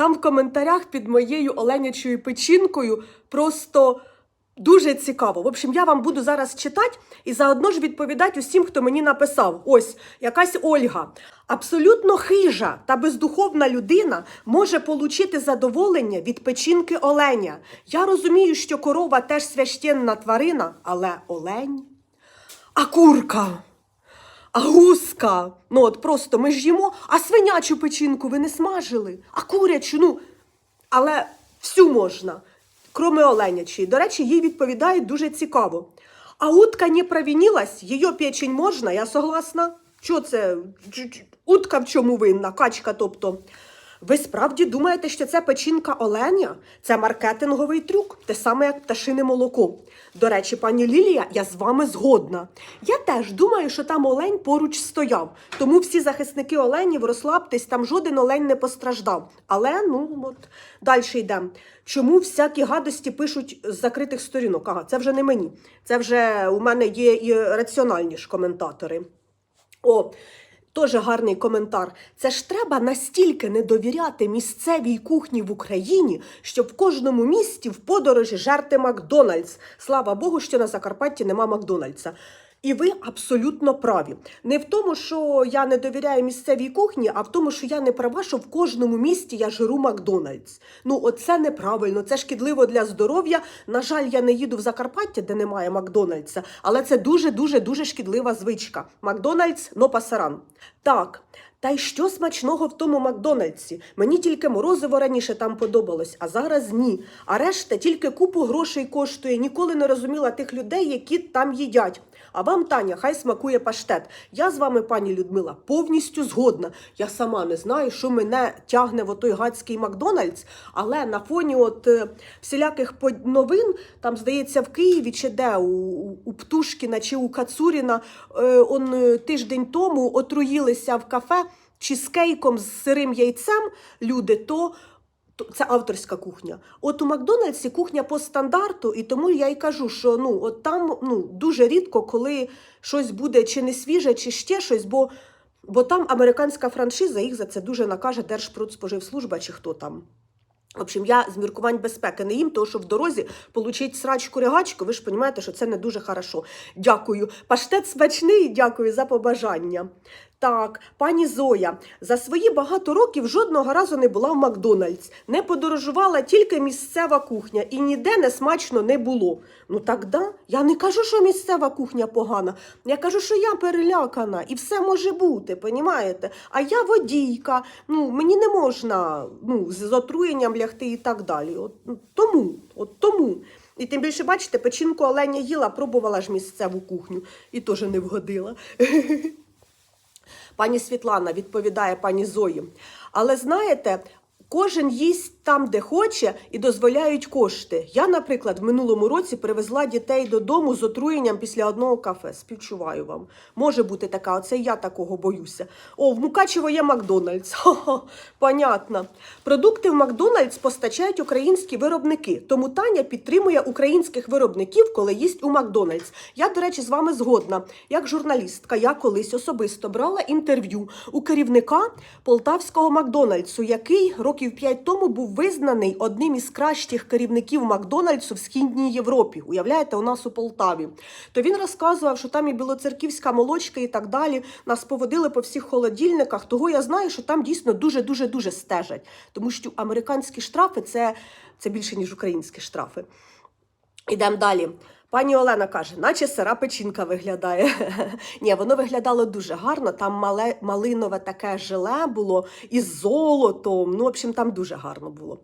Там в коментарях під моєю оленячою печінкою просто дуже цікаво. В общем, я вам буду зараз читати і заодно ж відповідати усім, хто мені написав. Ось якась Ольга. Абсолютно хижа та бездуховна людина може получити задоволення від печінки оленя. Я розумію, що корова теж священна тварина, але олень. А курка. А гуска, ну от просто ми ж їмо, а свинячу печінку ви не смажили, а курячу, ну, але всю можна, кроме оленячої. До речі, їй відповідають дуже цікаво. А утка не провінілась, її печень можна, я согласна. Чо це? Утка в чому винна, качка, тобто. Ви справді думаєте, що це печінка оленя? Це маркетинговий трюк, те саме, як пташине молоко. До речі, пані Лілія, я з вами згодна. Я теж думаю, що там олень поруч стояв. Тому всі захисники оленів розслабтесь, там жоден олень не постраждав. Але ну от далі йдемо. Чому всякі гадості пишуть з закритих сторінок? Ага, це вже не мені. Це вже у мене є і раціональні ж коментатори. О, Тоже гарний коментар. Це ж треба настільки не довіряти місцевій кухні в Україні, щоб в кожному місті в подорожі жерти Макдональдс. Слава Богу, що на Закарпатті нема Макдональдса. І ви абсолютно праві. Не в тому, що я не довіряю місцевій кухні, а в тому, що я не права, що в кожному місті я жиру Макдональдс. Ну, оце неправильно, це шкідливо для здоров'я. На жаль, я не їду в Закарпаття, де немає Макдональдса, але це дуже дуже дуже шкідлива звичка. Макдональдс но пасаран. Так. Та й що смачного в тому Макдональдсі? Мені тільки морозиво раніше там подобалось, а зараз ні. А решта тільки купу грошей коштує. Ніколи не розуміла тих людей, які там їдять. А вам, Таня, хай смакує паштет. Я з вами, пані Людмила, повністю згодна. Я сама не знаю, що мене тягне в отой гадський Макдональдс, але на фоні от е, всіляких новин, там, здається, в Києві чи де, у, у, Птушкіна чи у Кацуріна, е, он е, тиждень тому отруїлися в кафе чизкейком з сирим яйцем люди, то це авторська кухня. От у Макдональдсі кухня по стандарту, і тому я й кажу, що ну от там ну дуже рідко, коли щось буде чи не свіже, чи ще щось, бо, бо там американська франшиза, їх за це дуже накаже Держпродспоживслужба чи хто там. В общем, я з міркувань безпеки не їм, тому що в дорозі получить срачку ригачку, ви ж розумієте, що це не дуже хорошо. Дякую. Паштет смачний, дякую за побажання. Так, пані Зоя, за свої багато років жодного разу не була в Макдональдс. Не подорожувала тільки місцева кухня і ніде не смачно не було. Ну так да, я не кажу, що місцева кухня погана. Я кажу, що я перелякана і все може бути, понімаєте? А я водійка, ну мені не можна ну, з отруєнням лягти і так далі. От, ну, тому, от тому. І тим більше, бачите, печінку оленя їла, пробувала ж місцеву кухню і теж не вгодила. Пані Світлана відповідає пані Зої. Але знаєте, кожен їсть там, де хоче, і дозволяють кошти. Я, наприклад, в минулому році привезла дітей додому з отруєнням після одного кафе. Співчуваю вам. Може бути така, оце я такого боюся. О, в Мукачево є Макдональдс. Ха-ха, понятно. Продукти в Макдональдс постачають українські виробники. Тому Таня підтримує українських виробників, коли їсть у Макдональдс. Я, до речі, з вами згодна. Як журналістка, я колись особисто брала інтерв'ю у керівника полтавського Макдональдсу, який років п'ять тому був визнаний одним із кращих керівників Макдональдсу в східній Європі. Уявляєте, у нас у Полтаві. То він розказував, що там і білоцерківська молочка і так далі. Нас поводили по всіх холодильниках. Того я знаю, що там дійсно дуже дуже дуже стежать, тому що американські штрафи це, це більше ніж українські штрафи. Ідемо далі. Пані Олена каже, наче сира печінка виглядає. Ні, воно виглядало дуже гарно. Там мале, малинове таке желе було із золотом. Ну, в общем, там дуже гарно було.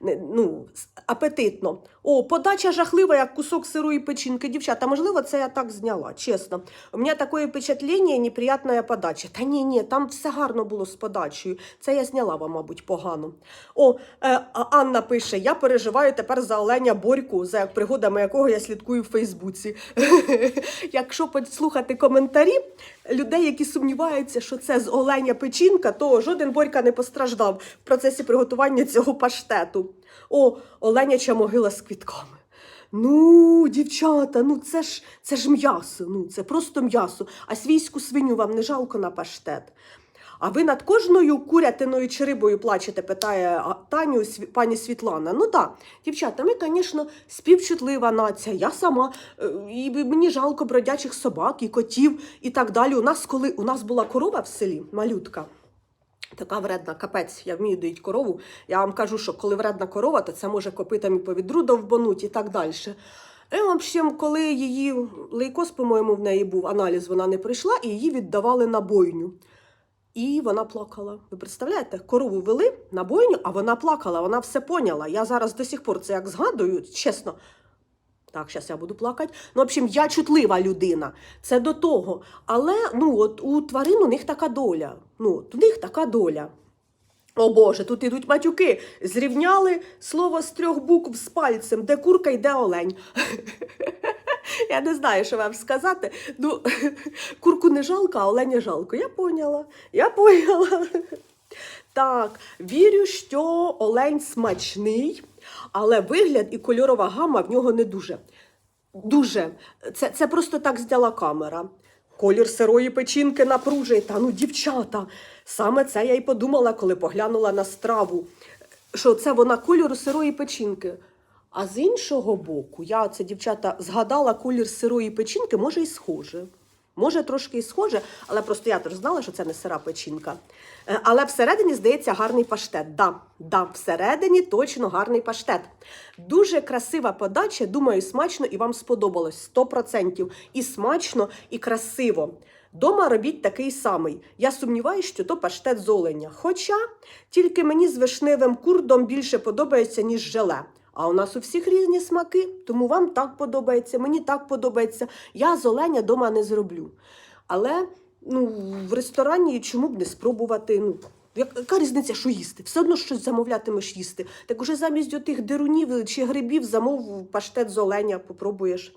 Ну, апетитно. О, подача жахлива, як кусок сирої печінки. Дівчата, можливо, це я так зняла, чесно. У мене таке впечатлення, неприятна подача. Та ні, ні, там все гарно було з подачею. Це я зняла вам, мабуть, погано. О, е, Анна пише: я переживаю тепер за Оленя Борьку, за пригодами якого я слідкую Фейсбуці. Якщо послухати коментарі людей, які сумніваються, що це з Оленя печінка, то жоден Борька не постраждав в процесі приготування цього паштету. О, Оленяча могила з квітками. Ну, дівчата, ну це ж це ж м'ясо. Ну це просто м'ясо. А свійську свиню вам не жалко на паштет. А ви над кожною курятиною чи рибою плачете, питає Таню пані Світлана. Ну так, дівчата, ми, звісно, співчутлива нація. Я сама, е, і мені жалко бродячих собак, і котів, і так далі. У нас, коли у нас була корова в селі, малютка. Така вредна капець, я вмію доїть корову. Я вам кажу, що коли вредна корова, то це може копитами по відру довбануть і так далі. І, в общем, коли її лейкоз, по-моєму, в неї був аналіз, вона не прийшла, і її віддавали на бойню. І вона плакала. Ви представляєте, корову вели на бойню, а вона плакала, вона все поняла. Я зараз до сих пор це як згадую, чесно. Так, зараз я буду плакати. Ну, в общем, я чутлива людина. Це до того. Але ну, от у тварин у них така доля. Ну, у них така доля. О Боже, тут ідуть матюки. Зрівняли слово з трьох букв з пальцем, де курка йде олень. Я не знаю, що вам сказати. Ну, курку не жалко, а оленя жалко. Я поняла. Я поняла. Так, вірю, що олень смачний, але вигляд і кольорова гама в нього не дуже. Дуже. Це, це просто так зняла камера. Колір сирої печінки напружує. Та ну, дівчата, саме це я й подумала, коли поглянула на страву. Що це вона кольору сирої печінки. А з іншого боку, я це дівчата згадала колір сирої печінки, може і схоже. Може, трошки і схоже, але просто я теж знала, що це не сира печінка. Е, Але всередині, здається, гарний паштет. Да, да, всередині точно гарний паштет. Дуже красива подача, думаю, смачно і вам сподобалось 100%. І смачно, і красиво. Дома робіть такий самий. Я сумніваюся, що то паштет з оленя. Хоча тільки мені з вишневим курдом більше подобається, ніж желе. А у нас у всіх різні смаки, тому вам так подобається, мені так подобається. Я з оленя дома не зроблю. Але ну, в ресторані чому б не спробувати? Ну, яка різниця, що їсти? Все одно щось замовлятимеш їсти. Так уже замість отих дерунів чи грибів замов паштет з оленя попробуєш.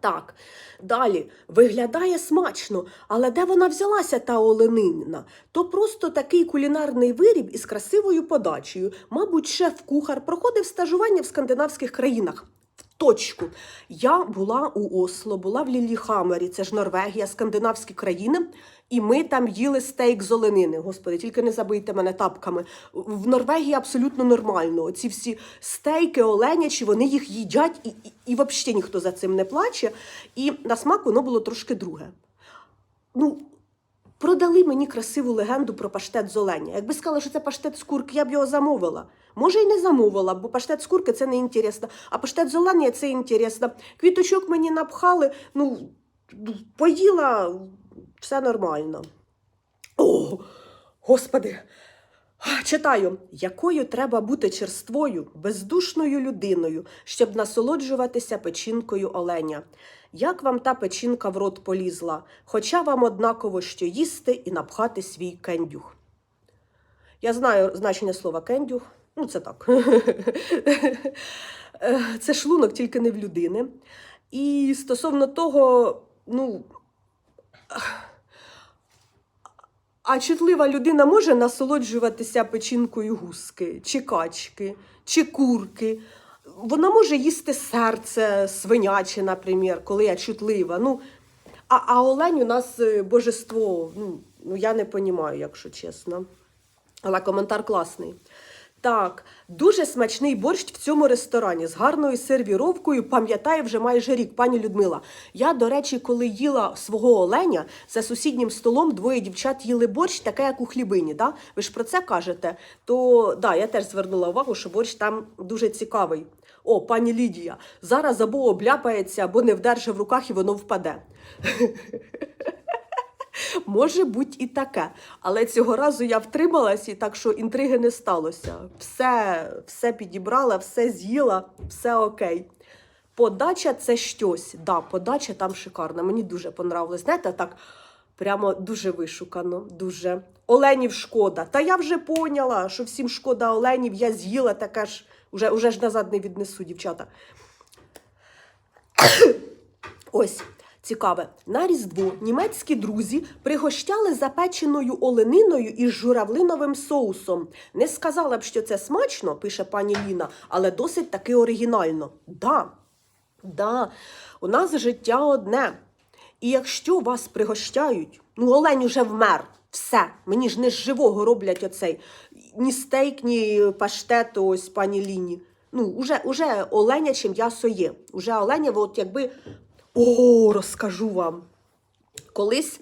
Так, далі виглядає смачно, але де вона взялася та оленинна? То просто такий кулінарний виріб із красивою подачею. Мабуть, шеф-кухар проходив стажування в скандинавських країнах. Точку. Я була у Осло, була в Ліліхамері, це ж Норвегія, скандинавські країни, і ми там їли стейк з оленини. Господи, тільки не забийте мене тапками. В Норвегії абсолютно нормально. Оці всі стейки, оленячі, вони їх їдять, і, і, і взагалі ніхто за цим не плаче. І на смак воно було трошки друге. Ну, продали мені красиву легенду про паштет з оленя. Якби сказали, що це паштет з курки, я б його замовила. Може, і не замовила, бо паштет з курки це не інтересно, а паштет з оленя це інтересно. Квіточок мені напхали, ну, поїла, все нормально. О, господи. Читаю, якою треба бути черствою, бездушною людиною, щоб насолоджуватися печінкою оленя. Як вам та печінка в рот полізла, хоча вам однаково що їсти і напхати свій кендюх. Я знаю значення слова кендюх. Ну, це так. Е, Це шлунок, тільки не в людини. І стосовно того, ну. А чутлива людина може насолоджуватися печінкою гуски, чи качки, чи курки. Вона може їсти серце свиняче, наприклад, коли я чутлива. Ну, а, а олень у нас е, божество. Ну, я не розумію, якщо чесно. Але коментар класний. Так, дуже смачний борщ в цьому ресторані з гарною сервіровкою. Пам'ятаю вже майже рік, пані Людмила. Я, до речі, коли їла свого оленя за сусіднім столом, двоє дівчат їли борщ, таке як у хлібині. Да? Ви ж про це кажете? То да, я теж звернула увагу, що борщ там дуже цікавий. О, пані Лідія, зараз або обляпається, або не вдерже в руках і воно впаде. Може бути і таке. Але цього разу я втрималась, і так що інтриги не сталося. Все, все підібрала, все з'їла, все окей. Подача це щось. Да, подача там шикарна. Мені дуже понравилось. Знаєте, так прямо дуже вишукано, дуже. Оленів шкода. Та я вже поняла, що всім шкода оленів, я з'їла таке ж, уже, уже ж назад не віднесу, дівчата. Ось. Цікаве, на Різдво німецькі друзі пригощали запеченою олениною із журавлиновим соусом. Не сказала б, що це смачно, пише пані Ліна, але досить таки оригінально. Да, да, у нас життя одне. І якщо вас пригощають, ну олень уже вмер, Все. Мені ж не з живого роблять оцей. Ні стейк, ні паштет, ось пані Ліні. Ну, уже, уже оленяче м'ясо є. Уже оленя, от якби. О, розкажу вам. Колись,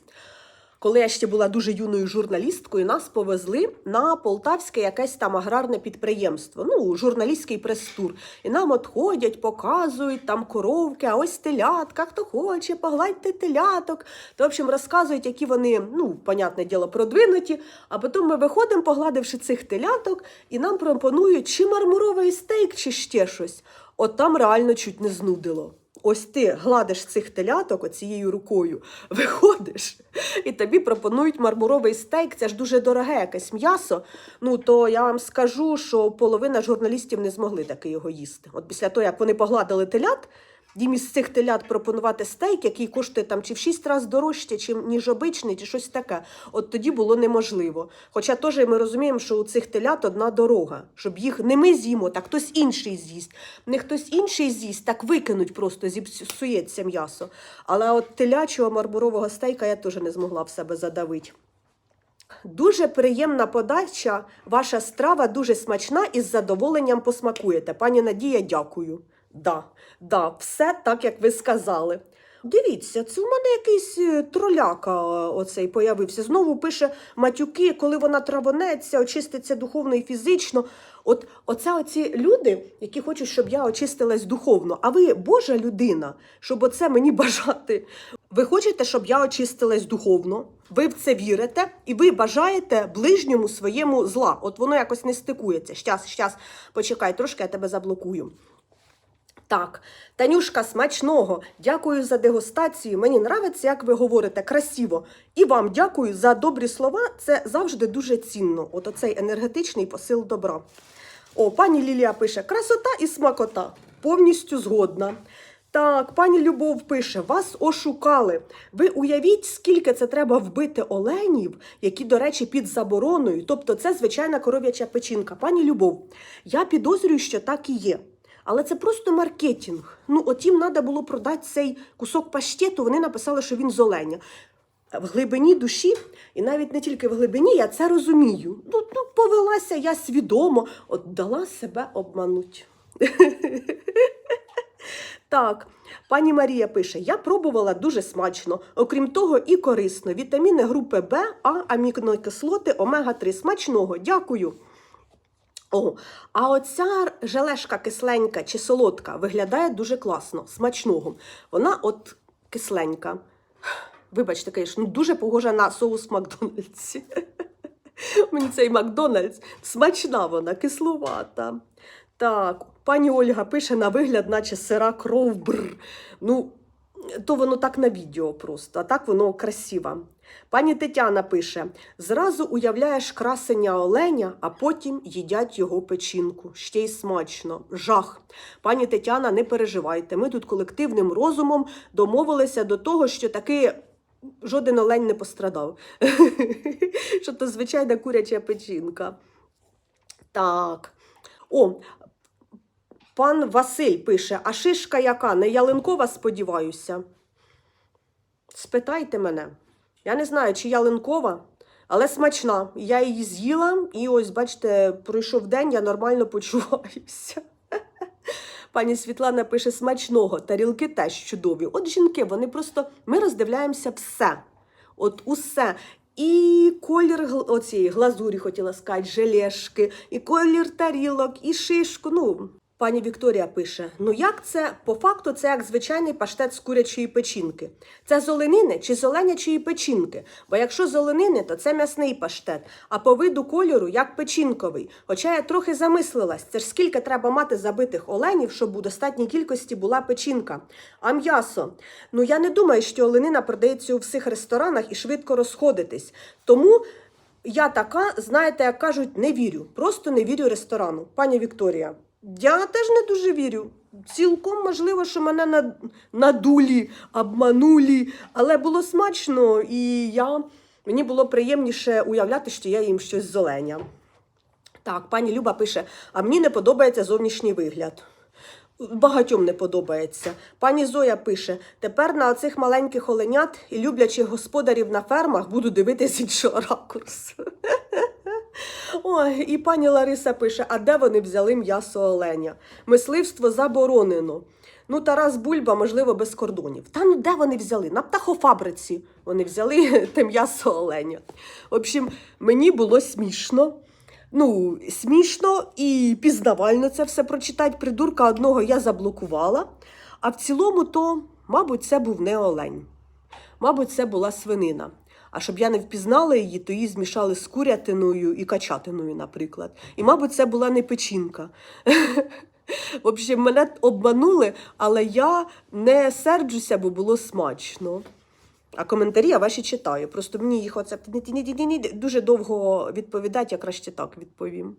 коли я ще була дуже юною журналісткою, нас повезли на полтавське якесь там аграрне підприємство, ну, журналістський прес-тур. І нам от ходять, показують там коровки, а ось телятка, хто хоче, погладьте теляток. То, в общем, розказують, які вони, ну, понятне діло, продвинуті. А потім ми виходимо, погладивши цих теляток, і нам пропонують чи мармуровий стейк, чи ще щось. От там реально чуть не знудило. Ось ти гладиш цих теляток оцією рукою, виходиш, і тобі пропонують мармуровий стейк. Це ж дуже дороге якесь м'ясо. Ну то я вам скажу, що половина журналістів не змогли таки його їсти. От після того, як вони погладили телят, їм із цих телят пропонувати стейк, який коштує там чи в шість разів дорожче, чи, ніж обичний, чи щось таке. От тоді було неможливо. Хоча теж ми розуміємо, що у цих телят одна дорога, щоб їх не ми з'їмо, так хтось інший з'їсть. Не хтось інший з'їсть, так викинуть просто, зіпсується м'ясо. Але от телячого мармурового стейка я теж не змогла в себе задавити. Дуже приємна подача, ваша страва дуже смачна і з задоволенням посмакуєте. Пані Надія, дякую. Да, да, все так, як ви сказали. Дивіться, це в мене якийсь е, троляка е, оцей появився. Знову пише матюки, коли вона травонеться, очиститься духовно і фізично. От оце оці люди, які хочуть, щоб я очистилась духовно. А ви Божа людина, щоб оце мені бажати. Ви хочете, щоб я очистилась духовно, ви в це вірите, і ви бажаєте ближньому своєму зла. От воно якось не стикується. Щас, щас, почекай, трошки я тебе заблокую. Так, Танюшка, смачного. Дякую за дегустацію. Мені нравиться, як ви говорите, красиво. І вам дякую за добрі слова. Це завжди дуже цінно. От оцей енергетичний посил добра. О, пані Лілія пише: красота і смакота. Повністю згодна. Так, пані Любов пише: вас ошукали. Ви уявіть, скільки це треба вбити оленів, які, до речі, під забороною. Тобто, це звичайна коров'яча печінка. Пані Любов, я підозрюю, що так і є. Але це просто маркетинг. Ну, от їм треба було продати цей кусок паштету, вони написали, що він з оленя. В глибині душі, і навіть не тільки в глибині, я це розумію. Ну, ну повелася я свідомо, от дала себе обмануть. Так, пані Марія пише: я пробувала дуже смачно. Окрім того, і корисно. Вітаміни групи Б, А, амінокислоти, омега-3. Смачного. Дякую. О, а оця желешка кисленька чи солодка виглядає дуже класно, смачного. Вона от кисленька. Вибачте, звісно, ну, дуже похожа на соус Макдональдсі. Мені цей Макдональдс смачна вона, кисловата. Так, пані Ольга пише на вигляд, наче сира кров бр. Ну, то воно так на відео просто, а так воно красиво. Пані Тетяна пише: зразу уявляєш красення оленя, а потім їдять його печінку. Ще й смачно. Жах. Пані Тетяна, не переживайте. Ми тут колективним розумом домовилися до того, що таки. Жоден олень не пострадав. Що то звичайна куряча печінка. Так. О, пан Василь пише: а шишка яка? Не ялинкова, сподіваюся. Спитайте мене. Я не знаю, чи ялинкова, але смачна. Я її з'їла, і ось, бачите, пройшов день, я нормально почуваюся. Пані Світлана пише смачного, тарілки теж чудові. От жінки, вони просто ми роздивляємося все. От усе. І колір оцієї глазурі, хотіла сказати, желешки, і колір тарілок, і шишку. Ну, пані Вікторія пише: ну як це? По факту, це як звичайний паштет з курячої печінки. Це з оленини чи з оленячої печінки? Бо якщо з оленини, то це м'ясний паштет, а по виду кольору як печінковий. Хоча я трохи замислилась, це ж скільки треба мати забитих оленів, щоб у достатній кількості була печінка. А м'ясо. Ну я не думаю, що оленина продається у всіх ресторанах і швидко розходитись. Тому я така, знаєте, як кажуть, не вірю. Просто не вірю ресторану. Пані Вікторія, я теж не дуже вірю. Цілком можливо, що мене над- надулі, обманулі, але було смачно, і я, мені було приємніше уявляти, що я їм щось з оленя. Так, пані Люба пише: а мені не подобається зовнішній вигляд. Багатьом не подобається. Пані Зоя пише: тепер на оцих маленьких оленят і люблячих господарів на фермах буду дивитися іншого ракурсу. Ой, і пані Лариса пише: а де вони взяли м'ясо оленя? Мисливство заборонено. Ну, Тарас Бульба, можливо, без кордонів. Та ну де вони взяли? На птахофабриці вони взяли те м'ясо оленя. В общем, мені було смішно. Ну, смішно і пізнавально це все прочитати. Придурка одного я заблокувала. А в цілому, то, мабуть, це був не олень. Мабуть, це була свинина. А щоб я не впізнала її, то її змішали з курятиною і качатиною, наприклад. І, мабуть, це була не печінка. В общем, мене обманули, але я не серджуся, бо було смачно. А коментарі я ваші читаю. Просто мені їх оце дуже довго відповідати, я краще так відповім.